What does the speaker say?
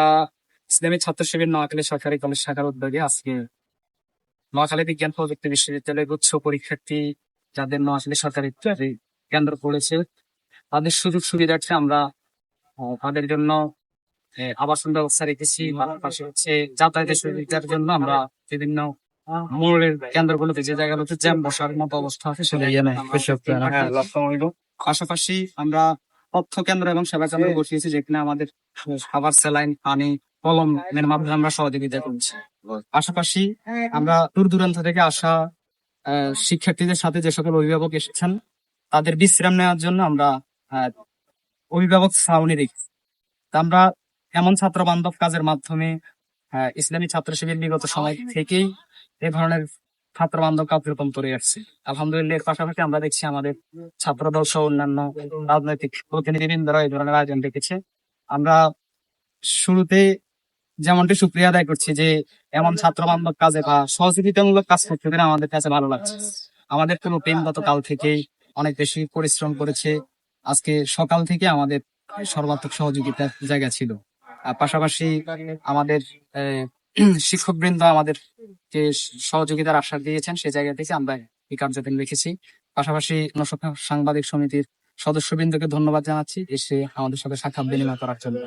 আমরা ইসলামী ছাত্র শিবির নোয়াখালী সরকারি কলেজ শাখার উদ্যোগে আজকে নোয়াখালী বিজ্ঞান প্রযুক্তি বিশ্ববিদ্যালয়ের উচ্চ পরীক্ষার্থী যাদের নোয়াখালী সরকারি কেন্দ্র পড়েছে তাদের সুযোগ সুবিধার্থে আমরা তাদের জন্য আবাসন ব্যবস্থা রেখেছি। পাশাপাশি হচ্ছে যাতায়াতের সুবিধার জন্য আমরা বিভিন্ন মোড়ের কেন্দ্রগুলোতে যে জায়গাগুলোতে জ্যাম বসার মতো অবস্থা আছে সেটা পাশাপাশি আমরা তথ্য কেন্দ্র এবং সেবা কেন্দ্র বসিয়েছি যেখানে আমাদের খাবার, স্যালাইন, পানি কলমের মাধ্যমে আমরা সহযোগিতা করছি। পাশাপাশি আমরা দূর দূরান্ত থেকে আসা শিক্ষার্থীদের সাথে যে সকল অভিভাবক এসেছেন, তাদের বিশ্রাম নেওয়ার জন্য আমরা অভিভাবক ছাউনি রেখেছি আমরা এমন ছাত্র বান্ধব কাজের মাধ্যমে ইসলামী ছাত্র শিবির বিগত সময় থেকেই এ ধরনের ছাত্র বান্ধব কার্যক্রম করে আসছে। আলহামদুলিল্লাহ, এর পাশাপাশি আমরা দেখছি আমাদের ছাত্রদল সহ অন্যান্য রাজনৈতিক প্রতিনিধিবৃন্দরা এই ধরনের আয়োজন রেখেছে। আমরা শুরুতে যেমনটি সুক্রিয়া আদায় করছি যে এমন ছাত্র বান্ধব কাজে বা সহযোগিতামূলক কাজ করতে পেরে আমাদের কাছে ভালো লাগছে। আমাদের পুরো টিম গতকাল থেকেই অনেক বেশি পরিশ্রম করেছে। আজকে সকাল থেকে আমাদের সর্বাত্মক সহযোগিতার জায়গা ছিল। আর পাশাপাশি আমাদের শিক্ষক বৃন্দ আমাদের যে সহযোগিতার আশ্বাস দিয়েছেন সেই জায়গা থেকে আমরা এই কার্যক্রম রেখেছি। পাশাপাশি সাংবাদিক সমিতির সদস্যবৃন্দকে ধন্যবাদ জানাচ্ছি এসে আমাদের সাথে সাক্ষাৎ বিনিময় করার জন্য।